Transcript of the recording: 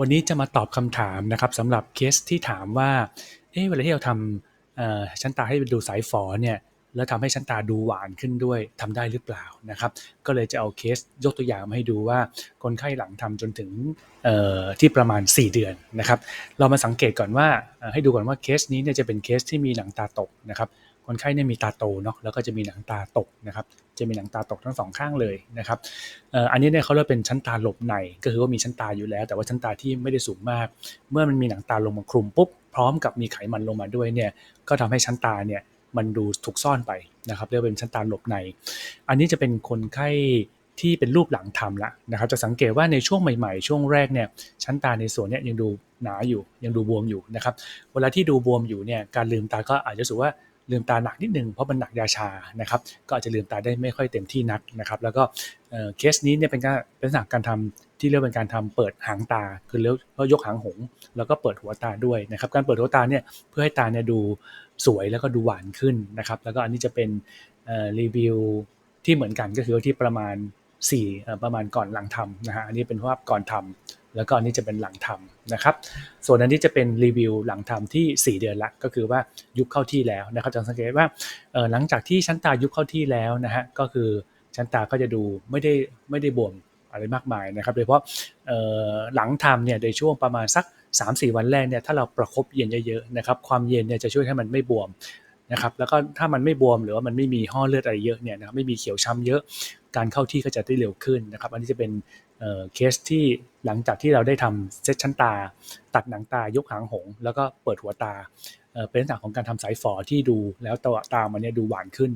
วันนี้จะมาตอบคำถามนะครับสำหรับเคสที่ถามว่า เอ๊ะเวลาที่เราทำชั้นตาให้ดูสายฝอเนี่ยแล้วทำให้ชั้นตาดูหวานขึ้นด้วยทำได้หรือเปล่านะครับ ก็เลยจะเอาเคสยกตัวอย่างมาให้ดูว่าคนไข้หลังทำจนถึงที่ประมาณ 4 เดือนนะครับ เรามาสังเกตก่อนว่าให้ดูก่อนว่าเคสนี้เนี่ยจะเป็นเคสที่มีหนังตาตกนะครับ คนไข้เนี่ยมีตาโตเนาะแล้วก็จะมีหนังตาตกนะครับจะมีหนังตาตกทั้งสองข้างเลยนะครับอันนี้เนี่ยเขาเรียกเป็นชั้นตาหลบในก็คือว่ามีชั้นตาอยู่แล้ว แต่ว่าชั้นตาที่ไม่ได้สูงมาก เมื่อมันมีหนังตาลงมาคลุมปุ๊บพร้อมกับมีไขมันลงมาด้วยเนี่ยก็ทำให้ชั้นตาเนี่ยมันดูถูกซ่อนไปนะครับเรียกเป็นชั้นตาหลบใน อันนี้จะเป็นคนไข้ที่เป็นรูปหลังทำละนะครับจะสังเกตว่าในช่วงใหม่ๆ ช่วงแรกเนี่ยชั้นตาในส่วนเนี้ยยังดูหนาอยู่ยังดูบวมอยู่นะครับเวลาที่ดูบวมอยู่เนี่ยการลืมตาก็อาจจะรู้สึกว่า ลืมตาหนักนิดนึงเพราะมันหนักยาชานะครับก็อาจจะลืมตาได้ไม่ค่อยเต็มที่นักนะครับแล้วก็เเคสนี้เนี่ยเป็นการเป็นลักษณะการทำที่เรียกเป็นการทำเปิดหางตาคือเรียกว่ายกหางหง แล้วก็เปิดหัวตาด้วยนะครับการเปิดหัวตาเนี่ยเพื่อให้ตาเนี่ยดูสวยแล้วก็ดูหวานขึ้นนะครับแล้วก็อันนี้จะเป็นรีวิวที่เหมือนกันก็คือที่ประมาณ4ประมาณก่อนหลังทำนะฮะอันนี้เป็นภาพก่อนทำ แล้วก็อันนี้จะเป็นหลังทำนะครับ ส่วนอันนี้จะเป็นรีวิวหลังทำที่ 4 เดือนละก็คือว่ายุบเข้าที่แล้วนะครับจะสังเกตว่าหลังจากที่ชั้นตายุบเข้าที่แล้วนะฮะก็คือชั้นตาก็จะดูไม่ได้ไม่ได้บวมอะไรมากมายนะครับโดยเฉพาะหลังทำเนี่ยในช่วงประมาณสัก 3-4 วันแรกเนี่ยถ้าเราประคบเย็นเยอะๆนะครับความเย็นเนี่ยจะช่วยให้มันไม่บวมนะครับแล้วก็ถ้ามันไม่บวมหรือว่ามันไม่มีห่อเลือดอะไรเยอะเนี่ยนะครับไม่มีเขียวช้ำเยอะ การเข้าที่ก็จะได้เร็วขึ้นนะครับ อันนี้จะเป็น เคสที่หลังจากที่เราได้ทำเซตชั้นตา ตัดหนังตายกหางหง แล้วก็เปิดหัวตาเอ่อเป็นลักษณะของการทำสายฝอที่ดูแล้วตัวตามันเนี่ยดูหวานขึ้น